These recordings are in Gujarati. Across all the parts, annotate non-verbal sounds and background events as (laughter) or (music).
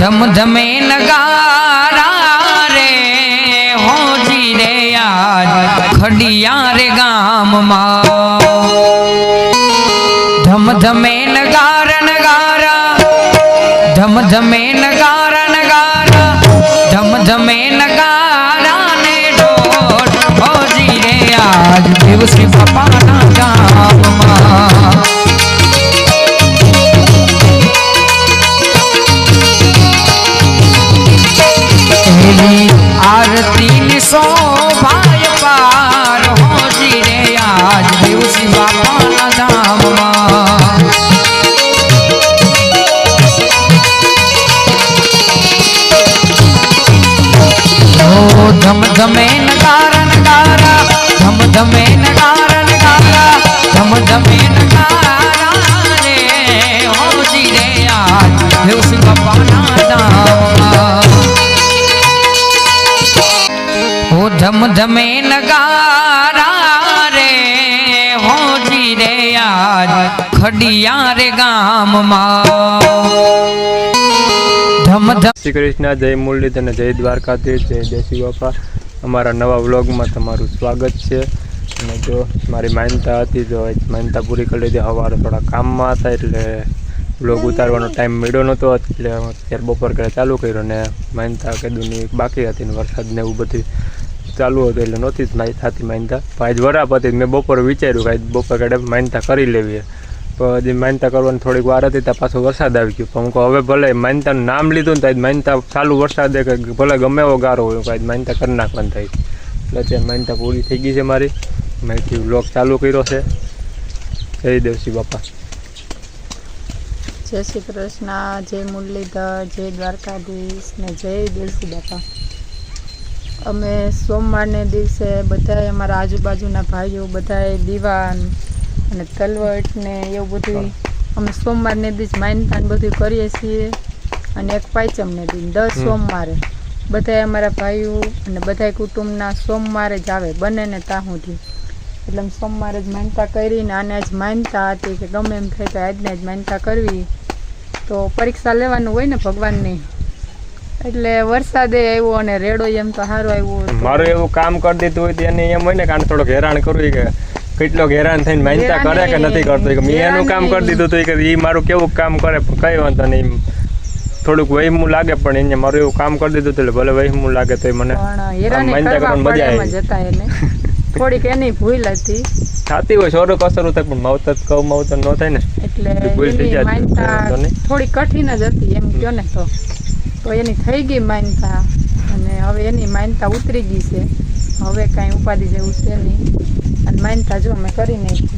ધમ ધમે નગારા રે હોજી રે આજ ખડિયા રે ગામમાં ધમ ધમે નગાર નગારા ધમ ધમે નગાર નગારા ધમ ધમે નગારા ને ઢોલ હોજી રે આજ દેવશ્રી બાપાના ગામમાં એવી આરતી ની શોભાય પાર હોજી રે આજ દેવસી બાપાના ધામમાં ઓ ધમ ધમે નગાર નગારા ધમ ધમે નગાર નગારા ધમ ધમે નગારા રે હોજી રે આજ દેવસી બાપાના ધામમાં ધમ ધમે નગારા રે, હોજી રે યાર ખડિયા રે ગામમાં. ધમ શ્રી કૃષ્ણ, જય મુરલીધર અને જય દ્વારકાધીશ, જય દેશી બાપા અમારા નવા વ્લોગમાં તમારું સ્વાગત છે. અને જો મારી માન્યતા હતી, જો માન્યતા પૂરી કરી લીધી સવારે થોડા કામમાં હતા એટલે વ્લોગ ઉતારવાનો ટાઈમ મળ્યો નહોતો, એટલે અત્યારે બપોર કરે ચાલુ કર્યો ને માન્યતા કીધુંની બાકી હતી ને વરસાદ ને એવું બધું. ચાલુ હતું એટલે નહોતી જ માહિતી થતી માનતા. આજ વરાપ હતી, મેં બપોર વિચાર્યું કે બપોર કાઢે માનતા કરી લેવી પણ હજી માનતા કરવાની થોડીક વાર હતી, ત્યાં પાછો વરસાદ આવી ગયો. પણ હું હવે ભલે માનતાનું નામ લીધું ને તો આજ માનતા ચાલુ વરસાદે કે ભલે ગમે એવો ગારો હોય આજ માન્યતા કરી નાખવાની થાય. એટલે અત્યારે માનતા પૂરી થઈ ગઈ છે મારી. મેં વ્લોગ ચાલુ કર્યો છે. જય દેવસી બાપા. જય શ્રી કૃષ્ણ, જય મુરલીધર, જય દ્વારકાધીશ ને જય દેવસી બાપા. અમે સોમવારને દિવસે બધાએ અમારા આજુબાજુના ભાઈઓ બધાએ દીવાન અને તલવટ ને એવું બધું અમે સોમવારને દિવસ માઇનતાન બધું કરીએ છીએ અને એક પાંચમને દિન દર સોમવારે. બધાએ અમારા ભાઈઓ અને બધાય કુટુંબના સોમવારે જ આવે બંનેને સુધી એટલે અમે સોમવારે જ માનતા કરીને આને જ માનતા હતી કે ગમે એમ થાય તો આજને જ માનતા કરવી. તો પરીક્ષા લેવાનું હોય ને ભગવાનની? એટલે વરસાદે આવ્યો અને રેડો એમ તો સારો આવ્યો મારું એવું કામ કરી દીધું હોય તો એને એમ હોય ને કારણ થોડોક હેરાન કરવું કે કેટલોક હેરાન થઈને માનતા કરે કે નથી કરતો. કે મેં એનું કામ કરી દીધું હતું કે એ મારું કેવું કામ કરે પણ કઈ વાંધો નહીં. થોડુંક વહીમું લાગે પણ એને મારું એવું કામ કરી દીધું એટલે ભલે વહીમું લાગે તો મને માનતા કરવા કરવાની મજા આવી. થોડીક એની ભૂલ હતી. થતી હોય સોરો કસરું થાય પણ માવતર કહું માવતર ન થાય ને. એટલે ભૂલ થઈ જાય. થોડી કઠિન જ હતી એમ કયો ને તો. તો એની થઈ ગઈ માનતા અને હવે એની માનતા ઉતરી ગઈ છે. હવે કાંઈ ઉપાધિ જેવું છે નહીં. અને માનતા જો મેં કરી નાખી.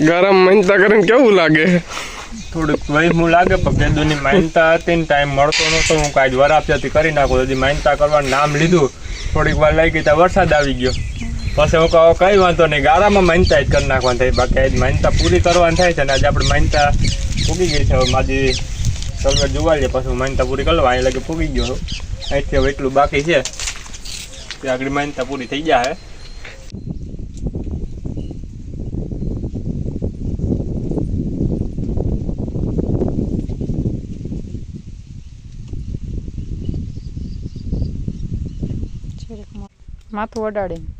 ગરમ માનતા કરીને કેવું લાગે? થોડુંક વહીમું લાગે પણ કેદુની માનતા હતી ને ટાઈમ મળતો નહોતો. હું કાંઈ વરાપથી કરી નાખું. હજી માનતા કરવાનું નામ લીધું. થોડીક વાર લાગી ત્યાં વરસાદ આવી ગયો. પછી હું કહું, કઈ વાંધો નહીં ગારામાં માનતા જ કરી નાખવાની થાય. બાકી માનતા પૂરી કરવાની થાય છે ને આજે આપણે માનતા પૂગી ગઈ છે. હવે મારી સલવર જોવા પછી હું માનતા પૂરી કરવા અહીં લગે પૂગી ગયો અહીંથી હવે એટલું બાકી છે કે આગળ માનતા પૂરી થઈ જાય માથું અડાડીને.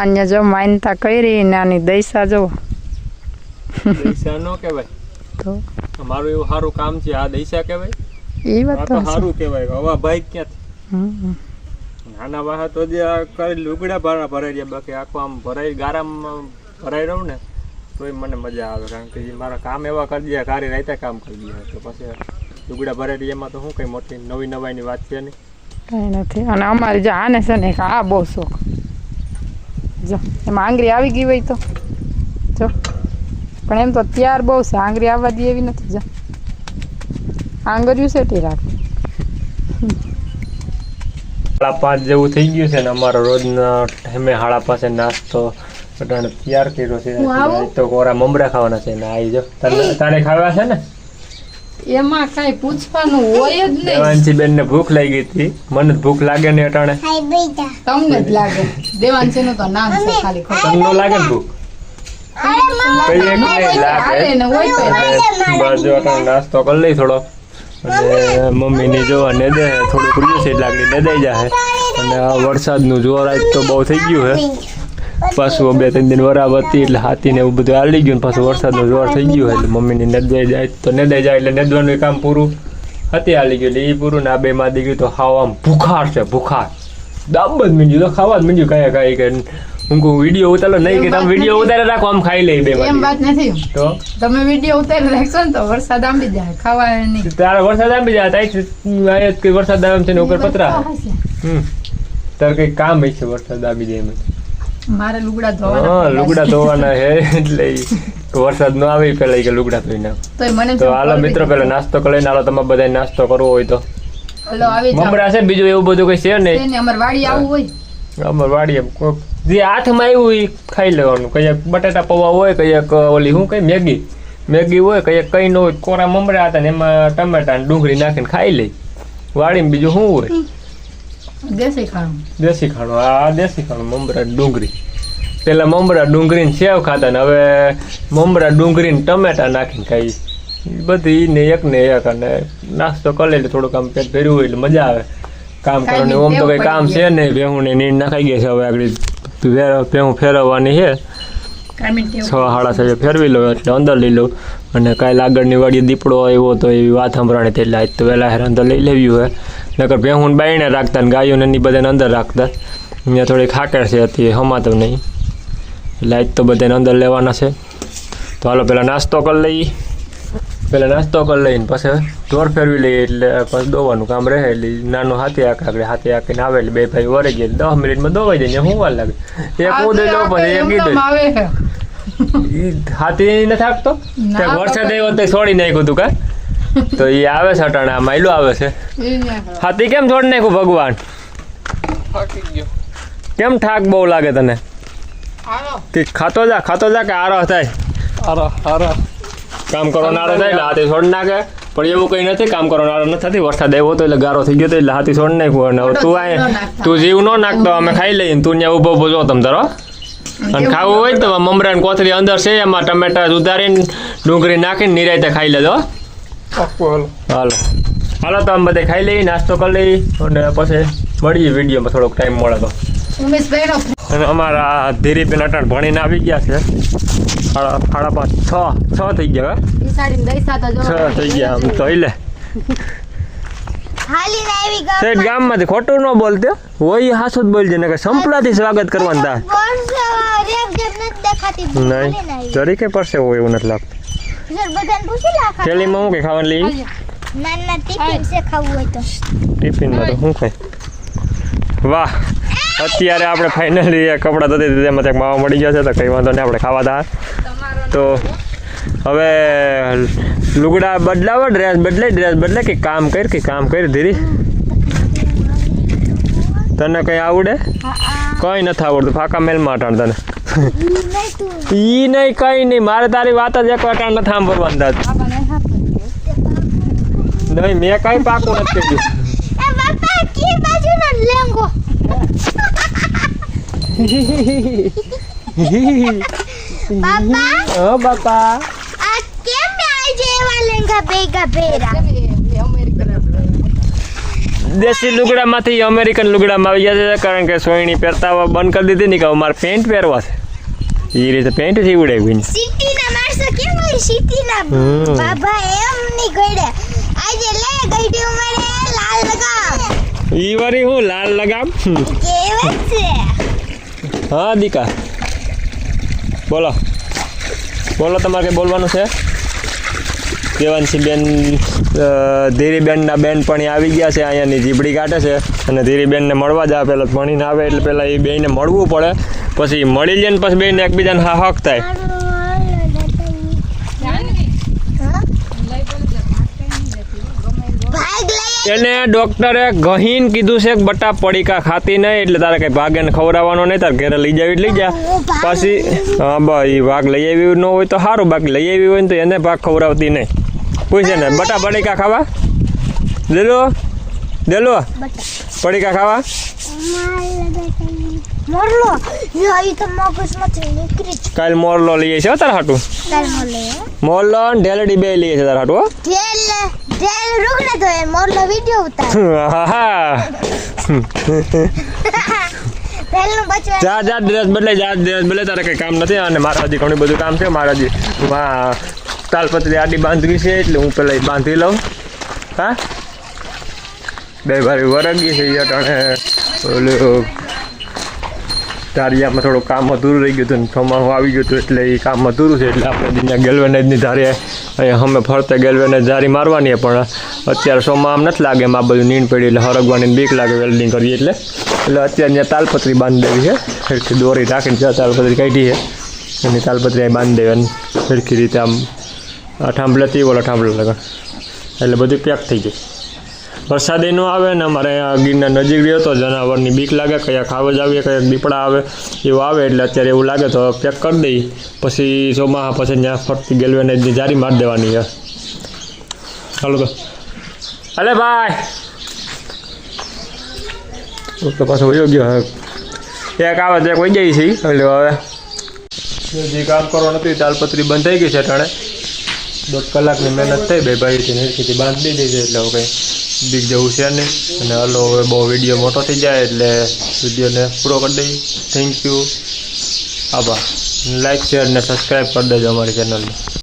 આને જો માનતા કરી ને આની દૈસા જો. દૈસા નો કહેવાય. તો? મારું એવું સારું કામ છે આ દૈસા કહેવાય? એ વાત તો સારું કહેવાય. હવા ભાઈ ક્યાંથી. નાના વાહા તો જે આ કરી લુગડા ભરા ભરાઈ રહ્યા બાકી આખું આમ ભરાઈ ગારામાં ભરાઈ રહું ને તોય મને મજા આવે કારણ કે મારા કામ એવા કરી દે કારી રાતે કામ કરી દે. તો પછી લુગડા ભરાઈ એમાં તો શું કઈ મોટી નવી નવાઈની વાત છે નહીં. કઈ નથી. અને અમારી જે આને છે ને આ બહુ શોખ. જો એમાં આંગળી આવી ગઈ હોય તો. જો પણ એમ તો ત્યાર બહુ છે આંગળી આવવા દે એવી નથી જો. આંગળીયું સેટી રાખે. સાડા પાંચ જેવું થઈ ગયું છે ને અમારો રોજનો ટાઈમે સાડા પાસે નાસ્તો તૈયાર કર્યો છે. તો કોરા મમરા ખાવાના છે ને આવી જો તને તારે ખાવા છે ને? એમાં કઈ પૂછવાનું હોય જ નહીં. દેવાંશી બેન ને ભૂખ લાગી હતી. મને ભૂખ લાગે ને અટાણે. તમને જ લાગે. દેવાંશી નું તો નામ છે ખાલી ખોટું તમને લાગે ને ભૂખ? નાસ્તો કરી લઈ થોડો. અને મમ્મીને જો અને દે થોડુંક રહ્યું છે લાગણી દે દઈ જાય અને આ વરસાદનું જોર આજ તો બહુ થઈ ગયું હે. પાછું બે ત્રણ દિન વરાબ હતી એટલે હાથીને એવું બધું હાલી ગયું પાછું વરસાદનું જોર થઈ ગયું એટલે મમ્મીની નદવાઈ જાય તો નદાઈ જાય એટલે નદવાનું કામ પૂરું. હતી હાલી ગયું એટલે એ પૂરું ને આ બે માં ગયું તો ખાવા આમ ભૂખાર છે ભૂખાર. દામ જ મીંડ્યું તો ખાવા જ મીંડ્યું કયા કઈ કે હું કહું વીડિયો ઉતારો. નહીં કે તમે વીડિયો ઉતારે રાખો આમ ખાઈ લઈ બે એમ વાત નથી તો? તમે વીડિયો ઉતારી રાખશો ને તો વરસાદ આંબી જાય ખાવા નહીં. તારે વરસાદ આંબી જાય તાઈ કે વરસાદ આવે છે ને ઉપર પતરા. હમ. તારે કઈ કામ હશે વરસાદ આવી જાય એમાં મારે લુગડા હા લુગડા ધોવાના હે એટલે વરસાદ ન આવે પેલા કે લુગડા ધોઈ નાખ તો મને તો હાલો મિત્રો પેલા નાસ્તો કરી લઈને હાલો તમારે બધા નાસ્તો કરવો હોય તો. હાલો આવી જાવ મમરા છે બીજું એવું બધું કઈ છે નહીં? તેને અમારે વાડી આવું હોય. અમાર વાડીએ કોક જે હાથમાં આવ્યું એ ખાઈ લેવાનું. કઈ બટાટા પૌવા હોય કયાક ઓલી શું કઈ મેગી. મેગી હોય કઈ કઈ ન હોય કોરા મમરા હતા ને એમાં ટમેટા ડુંગળી નાખીને ખાઈ લઈ. વાડીમાં બીજું શું હોય? દેશી ખાણું. દેશી ખાણું આ દેશી ખાણું મમરા ડુંગળી. પેલા મમરા ડુંગળી ને સેવ ખાતા ને હવે મમરા ડુંગળીને ટમેટા નાખીને ખાઈ. બધી ને એક ને એક અને નાસ્તો કરી એટલે થોડુંક આમ પેટ ભર્યું હોય એટલે મજા આવે. કામ કરવાનું ઓમ તો કઈ કામ છે નહીં ભેહું ને નીંદ નાખાઈ ગયા છે. હવે આગળ ભેહું ફેરવવાની છે. છ સાડા છ ફેરવી લો એટલે અંદર લઈ લો. અને કાંઈ આગળની વાડી દીપડો આવ્યો તો એવી વાત સંભળાણી તે એટલે આજ તો વહેલા હેર અંદર લઈ લેવી હોય. નકર ભેહું બાઈને રાખતા ને ગાયોને એની બધાને અંદર રાખતા. અહીંયા થોડી ખાકર છે હતી હમાતો નહીં. એટલે આજ તો બધાને અંદર લેવાના છે. તો હાલો પહેલાં નાસ્તો કરી લઈએ. પહેલાં નાસ્તો કરી લઈને પછી ઢોર ફેરવી લઈએ એટલે પછી દોવાનું કામ રહે. એટલે નાનું હાથે આંખ આગળ હાથે આંકીને આવે એટલે બે ભાઈ વરે ગયા. દસ મિનિટમાં દોવાઈ જાય હું વાર લાગે? એક હું દઈ દઉં પછી એક ઈદય. હાથી નથી આપતો તે વરસાદ તો આવ્યો તો છોડી નાખ્યું તું કા તો એ આવે છે અટાણે આ માયલો આવે છે. હાથી કેમ છોડી નાખ્યું ભગવાન? કેમ થાક બહુ લાગે તને? કે ખાતો જા ખાતો જા કે આરો થાય? કામ કરો નારો થાય એટલે હાથી છોડી નાખે. પણ એવું કઈ નથી કામ કરવાનો નારો નથી થતી વરસાદ આવ્યો તો એટલે ગારો થઈ ગયો તો એટલે હાથી છોડી નાખ્યું. અને તું આ તું જીવ ન નાખતો અમે ખાઈ લઈએ તું ત્યાં ઊભો ઊભો જો તમ તારો અને ખાવું હોય તો મમરા કોથળી અંદર છે એમાં ટમેટા ઉતારીને ડુંગળી નાખીને નિરાયતે ખાઈ લેજો હાલો. હાલો. તો અમે બધા ખાઈ લઈ નાસ્તો કરી લઈ અને પછી મળીએ વિડીયોમાં થોડોક ટાઈમ મળે તો. અને અમારા ધીરીબેન અટાણ ભણીને આવી ગયા છે. સાડા પાંચ છ છ થઈ ગયા છ થઈ ગયા આમ તો લે હાલીને આવી ગયો. સેઠ ગામમાંથી ખોટું ન બોલતે હોય હાસું જ બોલજે ને કે સંપલાથી સ્વાગત કરવાનું ભૂલીને નહીં આવી. તરીકે પડશે હોય એવું નથી લાગતું. થેલીમાં હું કે ખાવાનું લઈ? નાના ટિફિન છે ખાવું હોય તો. ટિફિનમાં તો શું ખાય વાહ અત્યારે આપણે ફાઇનલી કપડાં દીધા તેમાં ત્યાં માવા મળી ગયા છે તો કંઈ વાંધો નહીં આપણે ખાવા દા. તો હવે લુગડા બદલાવો ડ્રેસ બદલે ડ્રેસ બદલે કે કામ કર કે કામ કર ધીરી. તને કંઈ આવડે? કંઈ નથી આવડતું ફાકા મેલમાં અટાણ તને. ઈ નહીં કઈ નહીં મારે તારી વાત જ એક અટાણ નથી સાંભળવાની તાર. નહીં મેં કાંઈ પાકું નથી કર્યું. બાપા હા (laughs) બાપા આ કેમ મેં આજે એવા લેંગા ભેગા ભેરા દેશી લુગડામાંથી અમેરિકન લુગડામાં આવી ગયા છે કારણ કે સોયણી પહેરતા હોય બંધ કરી દીધી ને કે મારે પેન્ટ પહેરવા છે. એ રીતે પેન્ટથી ઉડાવી સિટીના માણસો કેમ સિટીના? બાબા એમ ની ગઈડે આજે લે ગઈડી ઉમરે લાલ લગામ. ઈ વારી હું લાલ લગામ? છે? હા દીકા. બોલો. બોલો તમારે બોલવાનું છે? દેવાંશી બેન ધીરીબેનના બેન પણ આવી ગયા છે, અહીંયાની ઝીપડી કાઢે છે અને ધીરીબેનને મળવા જ આવે પહેલાં ભણીને આવે એટલે પહેલાં એ બેને મળવું પડે. પછી મળી લે ને પછી બેને એકબીજાને હા હક થાય. એને ડોક્ટરે ગહીન કીધું છે કે બટા પડીકા ખાતી નહીં, એટલે તારે કઈ ભાગેને ખવડાવવાનો નહીં, તારે ઘરે લઈ જાવી લઈ જા. પછી, હા ભાઈ ભાગ લઈ આવી ન હોય તો સારું, બાકી લઈ આવી હોય ને તો એને ભાગ ખવડાવતી નહીં. પૂછે ને બટા બટેકા ખાવા? દેલો દેલો પડીકા ખાવા? મોરલો. કાલ મોરલો લઈએ છે તારા હાટું. મોરલો ઢેલડી બે લઈએ છે તારા હાટું મોરલો વિડિયો ઉતાર. હા ઢેલનું બચવા જા જા ડ્રેસ બદલે જા ડ્રેસ બદલે તારે કંઈ કામ નથી અને મારા હજી ઘણું બધું કામ છે. મારા હજી તાલપત્રી આડી બાંધવી છે એટલે હું ઈ બાંધી લઉં. હા? બે ભાઈ વરગી છે અટાણે ઓલું ધારિયામાં થોડું કામ અધૂરું રહી ગયું હતું ને ચોમાસું આવી ગયું હતું એટલે એ કામ અધૂરું છે એટલે આપણે ત્યાં ગેલવેનેજની ધારે અહીંયા અમે ફરતે ગેલવેનેજ જારી મારવાની પણ અત્યારે સોમાં આમ નથી લાગે, એમાં બધું નીણ પડી એટલે હરગવાની બીક લાગે વેલ્ડિંગ કરીએ એટલે. એટલે અત્યારે ત્યાં તાલપત્રી બાંધી દેવી છે દોરી રાખીને જ્યાં તાલપત્રી કાઢી છે. એની તાલપત્રી બાંધી દેવાની સરખી રીતે આમ આ ઠાંભલેથી ઓલા ઠાંભલે લગન. એટલે બધું પેક થઈ જાય વરસાદ એનો આવે ને અમારે ગીરના નજીક રહ્યો તો જનાવરની બીક લાગે કયા ખાવજ આવે કયા દીપડા આવે એવું આવે એટલે અત્યારે એવું લાગે તો પેક કરી દઈ. પછી ચોમાહા પછી ત્યાં ફરતી ગેલવેને જારી મારી દેવાની છે ચાલો તો. અલે ભાઈ! તો પાછો વયો ગયો હવે. એક આવે ત્યાં કોઈ જાય છે. એટલે હવે. જે કામ કરવાનું હતું તાલપત્રી બંધ થઈ ગઈ છે અટાણે. દોઢ કલાકની મહેનત થઈ બે ભાઈથી હેરખીથી બાંધી દીધી એટલે કંઈ બીક જેવું છે નહીં. અને હલો હવે બહુ વીડિયો મોટો થઈ જાય એટલે વિડીયોને પૂરો કરી દઈએ. થેન્ક યુ આભાર. લાઈક શેર અને સબસ્ક્રાઈબ કરી દેજો અમારી ચેનલને